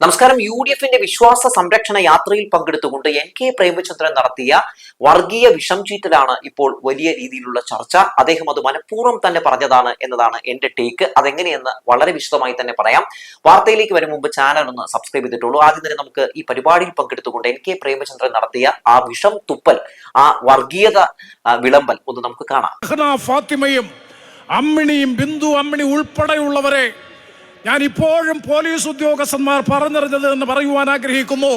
നമസ്കാരം. U D എഫിന്റെ വിശ്വാസ സംരക്ഷണ യാത്രയിൽ പങ്കെടുത്തുകൊണ്ട് എൻ കെ പ്രേമചന്ദ്രൻ നടത്തിയ വർഗീയ വിഷം ചീറ്റലാണ് ഇപ്പോൾ വലിയ രീതിയിലുള്ള ചർച്ച. അദ്ദേഹം അത് മനഃപൂർവം തന്നെ പറഞ്ഞതാണ് എന്നതാണ് എന്റെ ടേക്ക് അതെങ്ങനെയെന്ന് വളരെ വിശദമായി തന്നെ പറയാം. വാർത്തയിലേക്ക് വരും മുമ്പ് ചാനൽ ഒന്ന് സബ്സ്ക്രൈബ് ചെയ്തിട്ടുള്ളൂ. ആദ്യം തന്നെ നമുക്ക് ഈ പരിപാടിയിൽ പങ്കെടുത്തുകൊണ്ട് എൻ കെ പ്രേമചന്ദ്രൻ നടത്തിയ ആ വിഷം തുപ്പൽ ആ വർഗീയത വിളമ്പൽ ഒന്ന് നമുക്ക് കാണാം. ഫാത്തിമയും അമ്മിണിയും ബിന്ദു അമ്മിണി ഉൾപ്പെടെയുള്ളവരെ ഞാൻ ഇപ്പോഴും പോലീസ് ഉദ്യോഗസ്ഥന്മാർ പറഞ്ഞറിഞ്ഞത് എന്ന് പറയുവാൻ ആഗ്രഹിക്കുന്നു.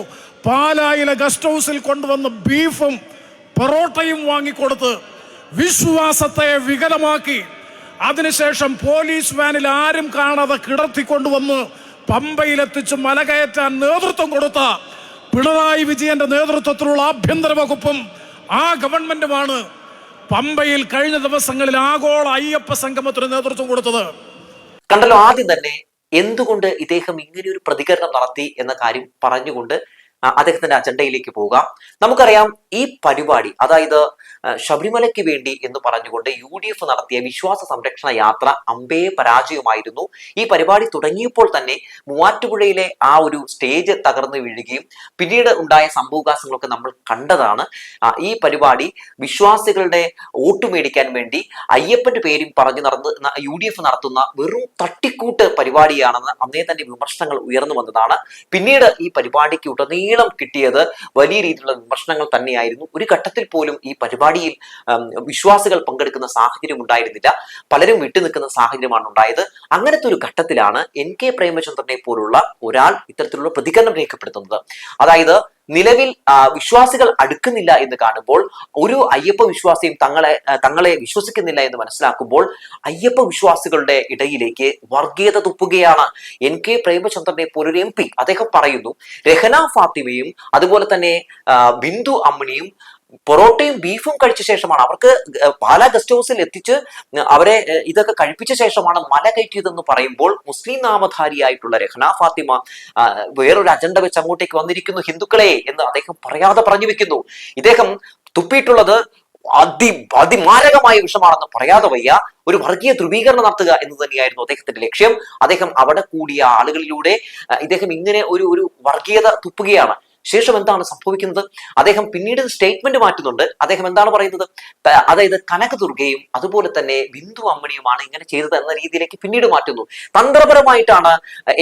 പാലായിലെ ഗസ്റ്റ് ഹൗസിൽ കൊണ്ടുവന്ന് ബീഫും പൊറോട്ടയും വാങ്ങിക്കൊടുത്ത് വിശ്വാസത്തെ വികലമാക്കി. അതിനുശേഷം പോലീസ് വാനിൽ ആരും കാണാതെ കിടത്തിക്കൊണ്ടുവന്ന് പമ്പയിലെത്തിച്ച് മലകയറ്റാൻ നേതൃത്വം കൊടുത്ത പിണറായി വിജയന്റെ നേതൃത്വത്തിലുള്ള ആഭ്യന്തര വകുപ്പും ആ ഗവൺമെന്റുമാണ് പമ്പയിൽ കഴിഞ്ഞ ദിവസങ്ങളിൽ ആഗോള അയ്യപ്പ സംഗമത്തിന് നേതൃത്വം കൊടുത്തത്. കണ്ടല്ലോ ആദ്യം തന്നെ എന്തുകൊണ്ട് ഇദ്ദേഹം ഇങ്ങനെ ഒരു പ്രതികരണം നടത്തി എന്ന കാര്യം പറഞ്ഞുകൊണ്ട് അദ്ദേഹത്തിന്റെ അജണ്ടയിലേക്ക് പോകാം. നമുക്കറിയാം ഈ പരിപാടി അതായത് ശബരിമലയ്ക്ക് വേണ്ടി എന്ന് പറഞ്ഞുകൊണ്ട് യു ഡി എഫ് നടത്തിയ വിശ്വാസ സംരക്ഷണ യാത്ര അമ്പയെ പരാജയമായിരുന്നു. ഈ പരിപാടി തുടങ്ങിയപ്പോൾ തന്നെ മൂവാറ്റുപുഴയിലെ ആ ഒരു സ്റ്റേജ് തകർന്നു വീഴുകയും പിന്നീട് ഉണ്ടായ സംഭവകാശങ്ങളൊക്കെ നമ്മൾ കണ്ടതാണ്. ഈ പരിപാടി വിശ്വാസികളുടെ വോട്ട് മേടിക്കാൻ വേണ്ടി അയ്യപ്പന്റെ പേരും പറഞ്ഞു നടന്ന് യു ഡി എഫ് നടത്തുന്ന വെറും തട്ടിക്കൂട്ട് പരിപാടിയാണെന്ന് അന്നേ തന്നെ വിമർശനങ്ങൾ ഉയർന്നു വന്നതാണ്. പിന്നീട് ഈ പരിപാടിക്ക് ഉടനീളം കിട്ടിയത് വലിയ രീതിയിലുള്ള വിമർശനങ്ങൾ തന്നെയായിരുന്നു. ഒരു ഘട്ടത്തിൽ പോലും ഈ പരിപാടിയിൽ വിശ്വാസികൾ പങ്കെടുക്കുന്ന സാഹചര്യം ഉണ്ടായിരുന്നില്ല. പലരും വിട്ടുനിൽക്കുന്ന സാഹചര്യമാണ് ഉണ്ടായത്. അങ്ങനത്തെ ഒരു ഘട്ടത്തിലാണ് എൻ കെ പ്രേമചന്ദ്രനെ പോലുള്ള ഒരാൾ ഇത്തരത്തിലുള്ള പ്രതികരണം രേഖപ്പെടുത്തുന്നത്. അതായത് നിലവിൽ വിശ്വാസികൾ അടുക്കുന്നില്ല എന്ന് കാണുമ്പോൾ ഒരു അയ്യപ്പ വിശ്വാസിയും തങ്ങളെ തങ്ങളെ വിശ്വസിക്കുന്നില്ല എന്ന് മനസ്സിലാക്കുമ്പോൾ അയ്യപ്പ വിശ്വാസികളുടെ ഇടയിലേക്ക് വർഗീയത തുപ്പുകയാണ്. എൻ. കെ. പ്രേമചന്ദ്രനെ പോലൊരു എം പി അദ്ദേഹം പറയുന്നു രഹന ഫാത്തിമയും അതുപോലെ തന്നെ ബിന്ദു അമ്മിണിയും പൊറോട്ടയും ബീഫും കഴിച്ച ശേഷമാണ് അവർക്ക് പാലാ ഗസ്റ്റ് ഹൗസിൽ എത്തിച്ച് അവരെ ഇതൊക്കെ കഴിപ്പിച്ച ശേഷമാണ് മല കയറ്റിയതെന്ന് പറയുമ്പോൾ മുസ്ലിം നാമധാരിയായിട്ടുള്ള രഹന ഫാത്തിമ വേറൊരു അജണ്ട വെച്ച് അങ്ങോട്ടേക്ക് വന്നിരിക്കുന്നു ഹിന്ദുക്കളെ എന്ന് അദ്ദേഹം പറയാതെ പറഞ്ഞു വെക്കുന്നു. ഇദ്ദേഹം തുപ്പിയിട്ടുള്ളത് അതി അതിമാരകമായ വിഷമാണെന്ന് പറയാതെ വയ്യ. ഒരു വർഗീയ ധ്രുവീകരണം നടത്തുക എന്ന് തന്നെയായിരുന്നു അദ്ദേഹത്തിന്റെ ലക്ഷ്യം. അദ്ദേഹം അവിടെ കൂടിയ ആളുകളിലൂടെ ഇദ്ദേഹം ഇങ്ങനെ ഒരു ഒരു വർഗീയത തുപ്പുകയാണ്. ശേഷം എന്താണ് സംഭവിക്കുന്നത്? അദ്ദേഹം പിന്നീട് സ്റ്റേറ്റ്മെന്റ് മാറ്റുന്നുണ്ട്. അദ്ദേഹം എന്താണ് പറയുന്നത്? അതായത് അതായത് കനകദുർഗയും അതുപോലെ തന്നെ ബിന്ദു അമ്മണിയുമാണ് ഇങ്ങനെ ചെയ്തത് എന്ന രീതിയിലേക്ക് പിന്നീട് മാറ്റുന്നു. തന്ത്രപരമായിട്ടാണ്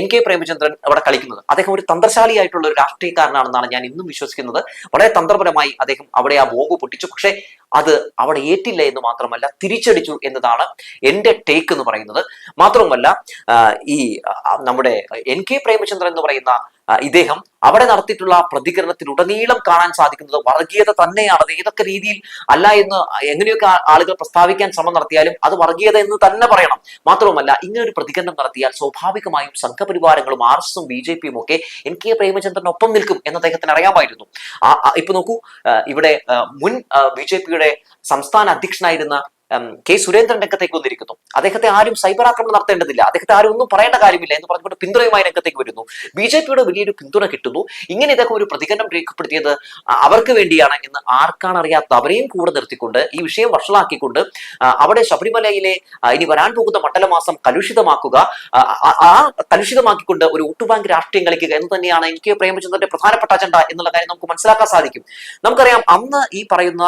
എൻ കെ പ്രേമചന്ദ്രൻ അവിടെ കളിക്കുന്നത്. അദ്ദേഹം ഒരു തന്ത്രശാലിയായിട്ടുള്ള ഒരു രാഷ്ട്രീയക്കാരനാണെന്നാണ് ഞാൻ ഇന്നും വിശ്വസിക്കുന്നത്. വളരെ തന്ത്രപരമായി അദ്ദേഹം അവിടെ ആ ബോംബ് പൊട്ടിച്ചു. പക്ഷേ അത് അവിടെ ഏറ്റില്ല എന്ന് മാത്രമല്ല തിരിച്ചടിച്ചു എന്നതാണ് എന്റെ ടേക്ക് എന്ന് പറയുന്നത്. മാത്രവുമല്ല ഈ നമ്മുടെ എൻ കെ പ്രേമചന്ദ്രൻ എന്ന് പറയുന്ന ഇദ്ദേഹം അവിടെ നടത്തിയിട്ടുള്ള പ്രതികരണത്തിൽ ഉടനീളം കാണാൻ സാധിക്കുന്നത് വർഗീയത തന്നെയാണ് അത് ഏതൊക്കെ രീതിയിൽ അല്ല എന്ന് എങ്ങനെയൊക്കെ ആളുകൾ പ്രസ്താവിക്കാൻ ശ്രമം നടത്തിയാലും അത് വർഗീയത എന്ന് തന്നെ പറയണം. മാത്രവുമല്ല ഇങ്ങനെ ഒരു പ്രതികരണം നടത്തിയാൽ സ്വാഭാവികമായും സംഘപരിവാരങ്ങളും ആർ എസും ബി ജെ പിയും ഒക്കെ എൻ കെ പ്രേമചന്ദ്രനൊപ്പം നിൽക്കും എന്ന് അദ്ദേഹത്തിന് അറിയാമായിരുന്നു. ഇപ്പൊ നോക്കൂ ഇവിടെ മുൻ ബി ജെ പിയുടെ സംസ്ഥാന അധ്യക്ഷനായിരുന്ന കെ സുരേന്ദ്രൻ രംഗത്തേക്ക് വന്നിരിക്കുന്നു. അദ്ദേഹത്തെ ആരും സൈബർ ആക്രമണം നടത്തേണ്ടതില്ല. അദ്ദേഹത്തെ ആരും ഒന്നും പറയേണ്ട കാര്യമില്ല എന്ന് പറഞ്ഞുകൊണ്ട് പിന്തുണയുമായി രംഗത്തേക്ക് വരുന്നു. ബി ജെ പിയുടെ വലിയൊരു പിന്തുണ കിട്ടുന്നു. ഇങ്ങനെ ഇതൊക്കെ ഒരു പ്രതികരണം രേഖപ്പെടുത്തിയത് അവർക്ക് വേണ്ടിയാണ് എന്ന് ആർക്കാണ് അറിയാത്ത അവരെയും കൂടെ നിർത്തിക്കൊണ്ട് ഈ വിഷയം വഷളാക്കിക്കൊണ്ട് അവിടെ ശബരിമലയിലെ ഇനി വരാൻ പോകുന്ന മണ്ഡലമാസം കലുഷിതമാക്കുക ആ, കലുഷിതമാക്കിക്കൊണ്ട് ഒരു വോട്ട് ബാങ്ക് രാഷ്ട്രീയം കളിക്കുക എന്ന് തന്നെയാണ് എനിക്ക് പ്രേമചന്ദ്രന്റെ പ്രധാനപ്പെട്ട അജണ്ട എന്നുള്ള കാര്യം നമുക്ക് മനസ്സിലാക്കാൻ സാധിക്കും. നമുക്കറിയാം അന്ന് ഈ പറയുന്ന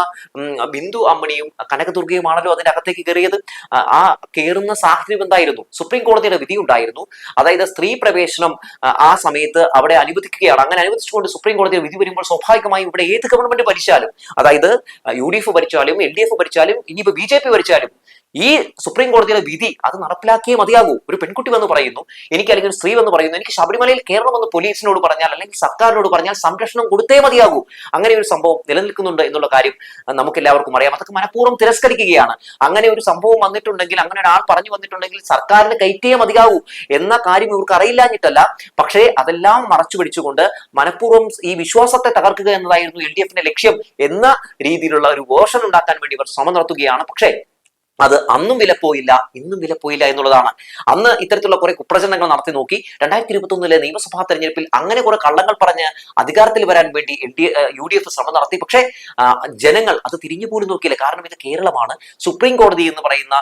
ബിന്ദു അമ്മണിയും കനകദുർഗയുമാണല്ലോ അതിന്റെ അകത്തേക്ക് കയറിയത് ആ, കയറുന്ന സാഹചര്യം എന്തായിരുന്നു? സുപ്രീം കോടതിയുടെ വിധി ഉണ്ടായിരുന്നു. അതായത് സ്ത്രീ പ്രവേശനം ആ, ആ സമയത്ത് അവിടെ അനുവദിക്കുകയാണ്. അങ്ങനെ അനുവദിച്ചുകൊണ്ട് സുപ്രീം കോടതിയുടെ വിധി വരുമ്പോൾ സ്വാഭാവികമായും ഇവിടെ ഏത് ഗവൺമെന്റ് ഭരിച്ചാലും അതായത് യു ഡി എഫ് ഭരിച്ചാലും എൽ ഡി എഫ് ഭരിച്ചാലും ഇനിയിപ്പോ ബി ജെ പി ഭരിച്ചാലും ഈ സുപ്രീം കോടതിയുടെ വിധി അത് നടപ്പിലാക്കിയേ മതിയാകൂ. ഒരു പെൺകുട്ടി വന്ന് പറയുന്നു എനിക്ക് അല്ലെങ്കിൽ ഒരു സ്ത്രീ വന്ന് പറയുന്നു എനിക്ക് ശബരിമലയിൽ കയറണമെന്ന് പോലീസിനോട് പറഞ്ഞാൽ അല്ലെങ്കിൽ സർക്കാരിനോട് പറഞ്ഞാൽ സംരക്ഷണം കൊടുത്തേ മതിയാകൂ. അങ്ങനെ ഒരു സംഭവം നിലനിൽക്കുന്നുണ്ട് എന്നുള്ള കാര്യം നമുക്ക് എല്ലാവർക്കും അറിയാം. അതൊക്കെ മനഃപൂർവം തിരസ്കരിക്കുകയാണ്. അങ്ങനെ ഒരു സംഭവം വന്നിട്ടുണ്ടെങ്കിൽ അങ്ങനെ ഒരാൾ പറഞ്ഞു വന്നിട്ടുണ്ടെങ്കിൽ സർക്കാരിന് കയറ്റിയേ മതിയാകൂ എന്ന കാര്യം ഇവർക്ക് അറിയില്ലാഞ്ഞിട്ടല്ല. പക്ഷേ അതെല്ലാം മറച്ചു പിടിച്ചുകൊണ്ട് മനഃപൂർവം ഈ വിശ്വാസത്തെ തകർക്കുക എന്നതായിരുന്നു എൽ ഡി എഫിന്റെ ലക്ഷ്യം എന്ന രീതിയിലുള്ള ഒരു വേർഷൻ ഉണ്ടാക്കാൻ വേണ്ടി ഇവർ ശ്രമം നടത്തുകയാണ്. പക്ഷേ അത് അന്നും വിലപ്പോയില്ല ഇന്നും വിലപ്പോയില്ല എന്നുള്ളതാണ്. അന്ന് ഇത്തരത്തിലുള്ള കുറെ കുപ്രചരണങ്ങൾ നടത്തി നോക്കി രണ്ടായിരത്തി ഇരുപത്തി ഒന്നിലെ നിയമസഭാ തെരഞ്ഞെടുപ്പിൽ അങ്ങനെ കുറെ കള്ളങ്ങൾ പറഞ്ഞ് അധികാരത്തിൽ വരാൻ വേണ്ടി L D U D F ശ്രമം നടത്തി. പക്ഷേ ജനങ്ങൾ അത് തിരിഞ്ഞു പോലും നോക്കിയില്ല. കാരണം ഇത് കേരളമാണ്. സുപ്രീം കോടതി എന്ന് പറയുന്ന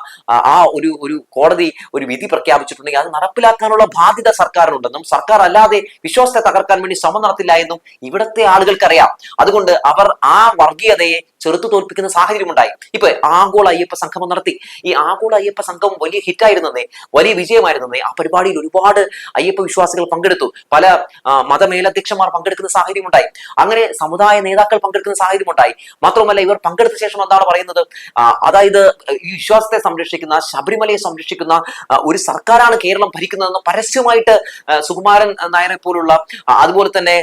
ആ, ഒരു ഒരു കോടതി ഒരു വിധി പ്രഖ്യാപിച്ചിട്ടുണ്ടെങ്കിൽ അത് നടപ്പിലാക്കാനുള്ള ബാധ്യത സർക്കാരിനുണ്ടെന്നും സർക്കാർ അല്ലാതെ വിശ്വാസത്തെ തകർക്കാൻ വേണ്ടി ശ്രമം നടത്തില്ല എന്നും ഇവിടുത്തെ ആളുകൾക്കറിയാം. അതുകൊണ്ട് അവർ ആ വർഗീയതയെ ചെറുത്തു തോൽപ്പിക്കുന്ന സാഹചര്യം ഉണ്ടായി ഇപ്പൊ ആഗോള അയ്യപ്പ സംഗമം നടത്തി. ഈ ആഗോള അയ്യപ്പ സംഘം വലിയ ഹിറ്റായിരുന്നേ വലിയ വിജയമായിരുന്നേ ആ പരിപാടിയിൽ ഒരുപാട് അയ്യപ്പ വിശ്വാസികൾ പങ്കെടുത്തു. പല മതമേലധ്യക്ഷന്മാർ പങ്കെടുക്കുന്ന സാഹചര്യം ഉണ്ടായി അങ്ങനെ സമുദായ നേതാക്കൾ പങ്കെടുക്കുന്ന സാഹചര്യം ഉണ്ടായി മാത്രമല്ല ഇവർ പങ്കെടുത്ത ശേഷം എന്താണ് പറയുന്നത്? അതായത് ഈ വിശ്വാസത്തെ സംരക്ഷിക്കുന്ന ശബരിമലയെ സംരക്ഷിക്കുന്ന ഒരു സർക്കാരാണ് കേരളം ഭരിക്കുന്നതെന്ന് പരസ്യമായിട്ട് സുകുമാരൻ നായരെ പോലുള്ള അതുപോലെ തന്നെ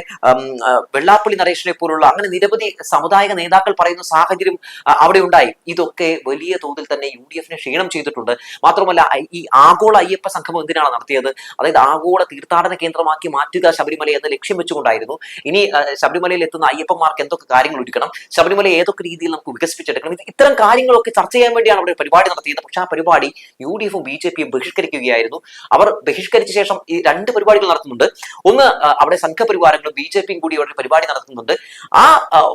വെള്ളാപ്പള്ളി നരേഷിനെ പോലുള്ള അങ്ങനെ നിരവധി സമുദായിക നേതാക്കൾ പറയുന്ന സാഹചര്യം അവിടെ ഉണ്ടായി. ഇതൊക്കെ വലിയ തോതിൽ തന്നെ യു ഡി എഫിനെ ക്ഷീണം ചെയ്തിട്ടുണ്ട്. മാത്രമല്ല ഈ ആഗോള അയ്യപ്പ സംഗമം എന്തിനാണ് നടത്തിയത്? അതായത് ആഗോള തീർത്ഥാടന കേന്ദ്രമാക്കി മാറ്റുക ശബരിമല എന്ന ലക്ഷ്യം വെച്ചുകൊണ്ടായിരുന്നു. ഇനി ശബരിമലയിൽ എത്തുന്ന അയ്യപ്പന്മാർക്ക് എന്തൊക്കെ കാര്യങ്ങൾ ഒരുക്കണം? ശബരിമല ഏതൊക്കെ രീതിയിൽ നമുക്ക് വികസിപ്പിച്ചെടുക്കണം? ഇത് ഇത്തരം കാര്യങ്ങളൊക്കെ ചർച്ച ചെയ്യാൻ വേണ്ടിയാണ് അവിടെ പരിപാടി നടത്തിയത് പക്ഷെ ആ പരിപാടി യു ഡി എഫും ബി ജെ പിയും ബഹിഷ്കരിക്കുകയായിരുന്നു. അവർ ബഹിഷ്കരിച്ച ശേഷം ഈ രണ്ട് പരിപാടികൾ നടത്തുന്നുണ്ട്. ഒന്ന് അവിടെ സംഘപരിവാരങ്ങളും ബി ജെ പിയും കൂടി അവിടെ പരിപാടി നടത്തുന്നുണ്ട്. ആ,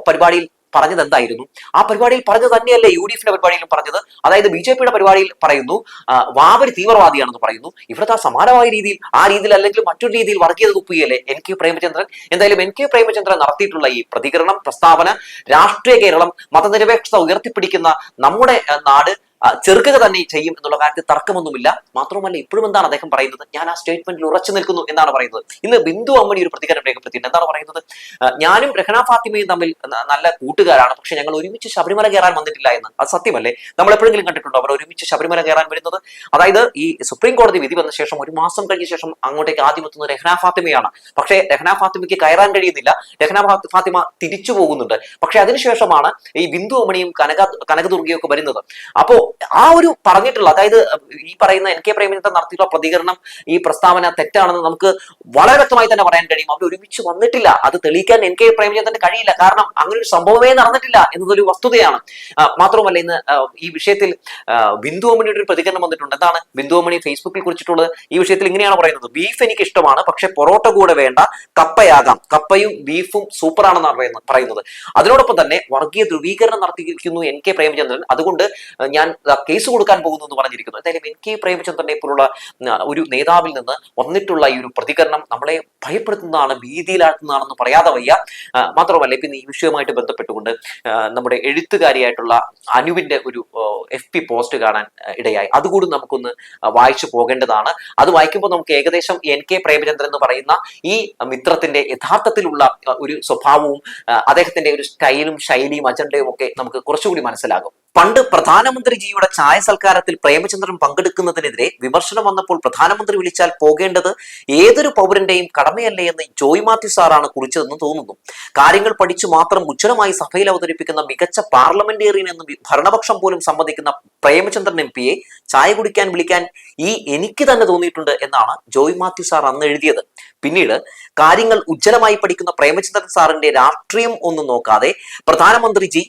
പരിപാടിയിൽ പറഞ്ഞത് എന്തായിരുന്നു? ആ പരിപാടിയിൽ പറഞ്ഞത് തന്നെയല്ലേ യു ഡി എഫിന്റെ പരിപാടിയിലും പറഞ്ഞത്. അതായത് ബി ജെ പിയുടെ പരിപാടിയിൽ പറയുന്നു വാവരി തീവ്രവാദിയാണെന്ന് പറയുന്നു. ഇവിടുത്തെ സമാനമായ രീതിയിൽ ആ രീതിയിൽ അല്ലെങ്കിൽ മറ്റൊരു രീതിയിൽ വർഗീയത കുപ്പിയല്ലേ എൻ കെ പ്രേമചന്ദ്രൻ? എന്തായാലും എൻ കെ പ്രേമചന്ദ്രൻ നടത്തിയിട്ടുള്ള ഈ പ്രതികരണം പ്രസ്താവന രാഷ്ട്രീയ കേരളം മതനിരപേക്ഷത ഉയർത്തിപ്പിടിക്കുന്ന നമ്മുടെ നാട് ചെറുക്കുക തന്നെ ചെയ്യും എന്നുള്ള കാര്യത്തിൽ തർക്കമൊന്നുമില്ല. മാത്രമല്ല ഇപ്പോഴും എന്താണ് അദ്ദേഹം പറയുന്നത്? ഞാൻ ആ സ്റ്റേറ്റ്മെന്റിൽ ഉറച്ചു നിൽക്കുന്നു എന്നാണ് പറയുന്നത്. ഇന്ന് ബിന്ദു അമ്മണി ഒരു പ്രതികരണം രേഖപ്പെടുത്തിയിട്ടുണ്ട്. എന്താണ് പറയുന്നത്? ഞാനും രഹന ഫാത്തിമയും തമ്മിൽ നല്ല കൂട്ടുകാരാണ്. പക്ഷെ ഞങ്ങൾ ഒരുമിച്ച് ശബരിമല കയറാൻ വന്നിട്ടില്ല എന്ന്. അത് സത്യമല്ലേ? നമ്മൾ എപ്പോഴെങ്കിലും കണ്ടിട്ടുണ്ടോ അവർ ഒരുമിച്ച് ശബരിമല കയറാൻ വരുന്നത്? അതായത് ഈ സുപ്രീം കോടതി വിധി വന്ന ശേഷം ഒരു മാസം കഴിഞ്ഞ ശേഷം അങ്ങോട്ടേക്ക് ആദ്യം എത്തുന്നത് രഹന ഫാത്തിമയാണ്. പക്ഷേ രഹന ഫാത്തിമയ്ക്ക് കയറാൻ കഴിയുന്നില്ല. രഹന ഫാത്തിമ തിരിച്ചു പോകുന്നുണ്ട്. പക്ഷെ അതിനുശേഷമാണ് ഈ ബിന്ദു അമ്മണിയും കനക കനകദുർഗയൊക്കെ വരുന്നത്. അപ്പോ ആ ഒരു പറഞ്ഞിട്ടുള്ള അതായത് ഈ പറയുന്ന എൻ കെ പ്രേമചന്ദ്രൻ നടത്തിയിട്ടുള്ള പ്രതികരണം ഈ പ്രസ്താവന തെറ്റാണെന്ന് നമുക്ക് വളരെ വ്യക്തമായി തന്നെ പറയാൻ കഴിയും. അവർ ഒരുമിച്ച് വന്നിട്ടില്ല. അത് തെളിയിക്കാൻ എൻ കെ പ്രേമചന്ദ്രന് കഴിയില്ല. കാരണം അങ്ങനെ ഒരു സംഭവമേ നടന്നിട്ടില്ല എന്നതൊരു വസ്തുതയാണ്. മാത്രമല്ല ഇന്ന് ഈ വിഷയത്തിൽ ബിന്ദു അമ്മണിയുടെ ഒരു പ്രതികരണം വന്നിട്ടുണ്ട്. എന്താണ് ബിന്ദു അമ്മണി ഫേസ്ബുക്കിൽ കുറിച്ചിട്ടുള്ളത്? ഈ വിഷയത്തിൽ ഇങ്ങനെയാണ് പറയുന്നത്. ബീഫ് എനിക്ക് ഇഷ്ടമാണ് പക്ഷെ പൊറോട്ട കൂടെ വേണ്ട കപ്പയാകാം. കപ്പയും ബീഫും സൂപ്പറാണെന്നാണ് പറയുന്നത്. അതിനോടൊപ്പം തന്നെ വർഗീയ ധ്രുവീകരണം നടത്തിയിരിക്കുന്നു എൻ കെ പ്രേമചന്ദ്രൻ. അതുകൊണ്ട് ഞാൻ കേസ് കൊടുക്കാൻ പോകുന്നു എന്ന് പറഞ്ഞിരിക്കുന്നു. എന്തായാലും എൻ കെ പ്രേമചന്ദ്രനെ പോലുള്ള ഒരു നേതാവിൽ നിന്ന് വന്നിട്ടുള്ള ഈ ഒരു പ്രതികരണം നമ്മളെ ഭയപ്പെടുത്തുന്നതാണ് ഭീതിയിലാക്കുന്നതാണെന്ന് പറയാതെ വയ്യ. മാത്രമല്ല ഇപ്പം ഈ വിഷയവുമായിട്ട് ബന്ധപ്പെട്ടുകൊണ്ട് നമ്മുടെ എഴുത്തുകാരിയായിട്ടുള്ള അനുവിന്റെ ഒരു എഫ് പി പോസ്റ്റ് കാണാൻ ഇടയായി. അതുകൂടി നമുക്കൊന്ന് വായിച്ചു പോകേണ്ടതാണ്. അത് വായിക്കുമ്പോൾ നമുക്ക് ഏകദേശം എൻ കെ പ്രേമചന്ദ്രൻ എന്ന് പറയുന്ന ഈ മിത്രത്തിന്റെ യഥാർത്ഥത്തിലുള്ള ഒരു സ്വഭാവവും അദ്ദേഹത്തിന്റെ ഒരു സ്റ്റൈലും ശൈലിയും അജണ്ടയും ഒക്കെ നമുക്ക് കുറച്ചുകൂടി മനസ്സിലാകും. പണ്ട് പ്രധാനമന്ത്രിജിയുടെ ചായ സൽക്കാരത്തിൽ പ്രേമചന്ദ്രൻ പങ്കെടുക്കുന്നതിനെതിരെ വിമർശനം വന്നപ്പോൾ പ്രധാനമന്ത്രി വിളിച്ചാൽ പോകേണ്ടത് ഏതൊരു പൗരന്റെയും കടമയല്ലേ എന്ന് ജോയ് മാത്യു സാറാണ് കുറിച്ചതെന്ന് തോന്നുന്നു. കാര്യങ്ങൾ പഠിച്ചു മാത്രം ഉജ്ജ്വലമായി സഭയിൽ അവതരിപ്പിക്കുന്ന മികച്ച പാർലമെന്റേറിയൻ എന്ന് ഭരണപക്ഷം പോലും സമ്മതിക്കുന്ന പ്രേമചന്ദ്രൻ എം പിയെ ചായ കുടിക്കാൻ വിളിക്കാൻ ഈ എനിക്ക് തന്നെ തോന്നിയിട്ടുണ്ട് എന്നാണ് ജോയ് മാത്യു സാർ അന്ന് എഴുതിയത്. പിന്നീട് കാര്യങ്ങൾ ഉജ്ജ്വലമായി പഠിക്കുന്ന പ്രേമചന്ദ്രൻ സാറിന്റെ രാഷ്ട്രീയം ഒന്നും നോക്കാതെ പ്രധാനമന്ത്രിജി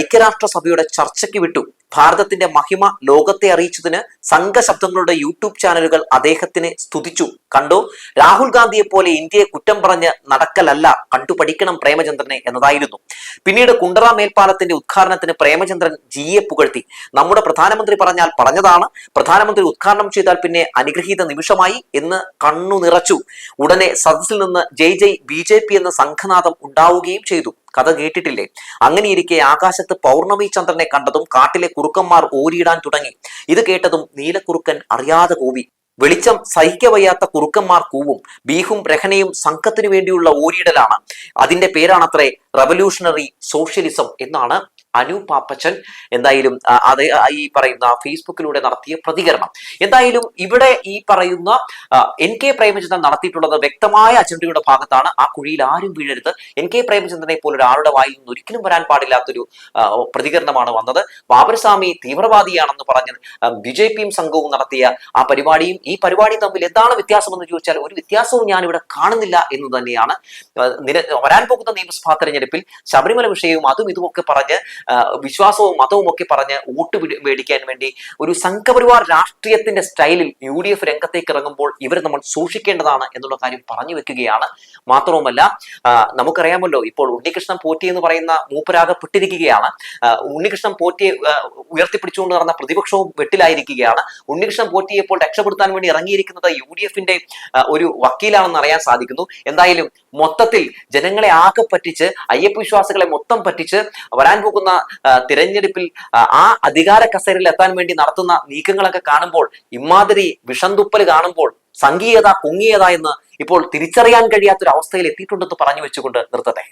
ഐക്യരാഷ്ട്ര ഐക്യരാഷ്ട്രസഭയുടെ ചർച്ചയ്ക്ക് വിട്ടു. ഭാരതത്തിന്റെ മഹിമ ലോകത്തെ അറിയിച്ചതിന് സംഘശബ്ദങ്ങളുടെ യൂട്യൂബ് ചാനലുകൾ അദ്ദേഹത്തിനെ സ്തുതിച്ചു. കണ്ടു? രാഹുൽ ഗാന്ധിയെ പോലെ ഇന്ത്യയെ കുറ്റം പറഞ്ഞ് നടക്കലല്ല കണ്ടു പഠിക്കണം പ്രേമചന്ദ്രനെ എന്നതായിരുന്നു. പിന്നീട് കുണ്ടറ മേൽപ്പാലത്തിന്റെ ഉദ്ഘാടനത്തിന് പ്രേമചന്ദ്രൻ ജിയെ പുകഴ്ത്തി. നമ്മുടെ പ്രധാനമന്ത്രി പറഞ്ഞാൽ പറഞ്ഞതാണ് പ്രധാനമന്ത്രി ഉദ്ഘാടനം ചെയ്താൽ പിന്നെ അനുഗ്രഹീത നിമിഷമായി എന്ന് കണ്ണു നിറച്ചു. ഉടനെ സദസ്സിൽ നിന്ന് ജയ് ജയ് ബി എന്ന സംഘനാഥം ഉണ്ടാവുകയും ചെയ്തു. കഥ കേട്ടിട്ടില്ലേ? അങ്ങനെയിരിക്കെ ആകാശത്ത് പൗർണമി ചന്ദ്രനെ കണ്ടതും കാട്ടിലെ കുറുക്കന്മാർ ഓരിയിടാൻ തുടങ്ങി. ഇത് കേട്ടതും നീലക്കുറുക്കൻ അറിയാതെ കൂവി. വെളിച്ചം സഹിക്കവയ്യാത്ത കുറുക്കന്മാർ കൂവും. ബീഹും രഹനയും സംഘത്തിനു വേണ്ടിയുള്ള ഓരിയിടലാണ്. അതിന്റെ പേരാണത്രേ റവല്യൂഷണറി സോഷ്യലിസം എന്നാണ് അനു പാപ്പച്ചൻ എന്തായാലും അത് ഈ പറയുന്ന ഫേസ്ബുക്കിലൂടെ നടത്തിയ പ്രതികരണം. എന്തായാലും ഇവിടെ ഈ പറയുന്ന എൻ കെ പ്രേമചന്ദ്രൻ നടത്തിയിട്ടുള്ളത് വ്യക്തമായ അജണ്ടയുടെ ഭാഗത്താണ്. ആ കുഴിയിൽ ആരും വീഴരുത്. എൻ കെ പ്രേമചന്ദ്രനെ പോലെ ഒരാളുടെ വായിൽ നിന്ന് ഒരിക്കലും വരാൻ പാടില്ലാത്തൊരു പ്രതികരണമാണ് വന്നത്. ബാബർസ്വാമി തീവ്രവാദിയാണെന്ന് പറഞ്ഞ് ബി ജെ പിയും സംഘവും നടത്തിയ ആ പരിപാടിയും ഈ പരിപാടി തമ്മിൽ എന്താണ് വ്യത്യാസം എന്ന് ചോദിച്ചാൽ ഒരു വ്യത്യാസവും ഞാൻ ഇവിടെ കാണുന്നില്ല എന്ന് തന്നെയാണ്. വരാൻ പോകുന്ന നിയമസഭാ തെരഞ്ഞെടുപ്പിൽ ശബരിമല വിഷയവും അതും ഇതുമൊക്കെ പറഞ്ഞ് വിശ്വാസവും മതവും ഒക്കെ പറഞ്ഞ് വോട്ട് മേടിക്കാൻ വേണ്ടി ഒരു സംഘപരിവാർ രാഷ്ട്രീയത്തിന്റെ സ്റ്റൈലിൽ യു ഡി എഫ് രംഗത്തേക്ക് ഇറങ്ങുമ്പോൾ ഇവർ നമ്മൾ സൂക്ഷിക്കേണ്ടതാണ് എന്നുള്ള കാര്യം പറഞ്ഞു വെക്കുകയാണ്. മാത്രവുമല്ല നമുക്കറിയാമല്ലോ ഇപ്പോൾ ഉണ്ണികൃഷ്ണൻ പോറ്റി എന്ന് പറയുന്ന മൂപ്പരാകപ്പെട്ടിരിക്കുകയാണ് ഉണ്ണികൃഷ്ണൻ പോറ്റിയെ ഉയർത്തിപ്പിടിച്ചുകൊണ്ട് നടന്ന പ്രതിപക്ഷവും വെട്ടിലായിരിക്കുകയാണ്. ഉണ്ണികൃഷ്ണൻ പോറ്റിയെ ഇപ്പോൾ രക്ഷപ്പെടുത്താൻ വേണ്ടി ഇറങ്ങിയിരിക്കുന്നത് യു ഡി എഫിന്റെ ഒരു വക്കീലാണെന്ന് അറിയാൻ സാധിക്കുന്നു. എന്തായാലും മൊത്തത്തിൽ ജനങ്ങളെ ആകെ പറ്റിച്ച് അയ്യപ്പ വിശ്വാസികളെ മൊത്തം പറ്റിച്ച് വരാൻ പോകുന്ന തിരഞ്ഞെടുപ്പിൽ ആ, അധികാര കസേരയിൽ എത്താൻ വേണ്ടി നടത്തുന്ന നീക്കങ്ങളൊക്കെ കാണുമ്പോൾ ഇമാതിരി വിഷന്തുപ്പൽ കാണുമ്പോൾ സംഘീയത കുങ്ങിയത എന്ന് ഇപ്പോൾ തിരിച്ചറിയാൻ കഴിയാത്തൊരു അവസ്ഥയിൽ എത്തിയിട്ടുണ്ടെന്ന് പറഞ്ഞു വെച്ചുകൊണ്ട് നിർത്തട്ടെ.